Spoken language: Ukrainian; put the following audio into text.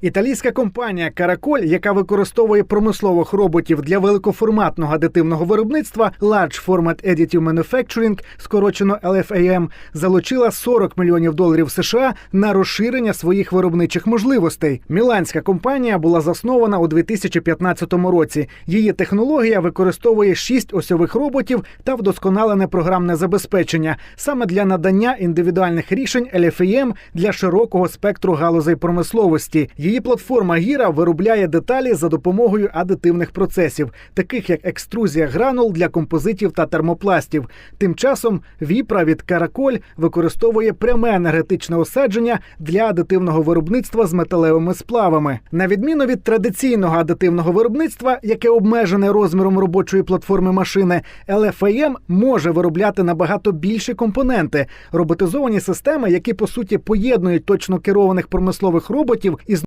Італійська компанія Караколь, яка використовує промислових роботів для великоформатного адитивного виробництва Large Format Additive Manufacturing, скорочено LFAM, залучила 40 мільйонів доларів США на розширення своїх виробничих можливостей. Міланська компанія була заснована у 2015 році. Її технологія використовує шість осьових роботів та вдосконалене програмне забезпечення саме для надання індивідуальних рішень LFAM для широкого спектру галузей промисловості. Її платформа Гіра виробляє деталі за допомогою адитивних процесів, таких як екструзія гранул для композитів та термопластів. Тим часом Віпра від Караколь використовує пряме енергетичне осадження для адитивного виробництва з металевими сплавами. На відміну від традиційного адитивного виробництва, яке обмежене розміром робочої платформи машини, LFAM може виробляти набагато більші компоненти, роботизовані системи, які по суті поєднують точно керованих промислових роботів із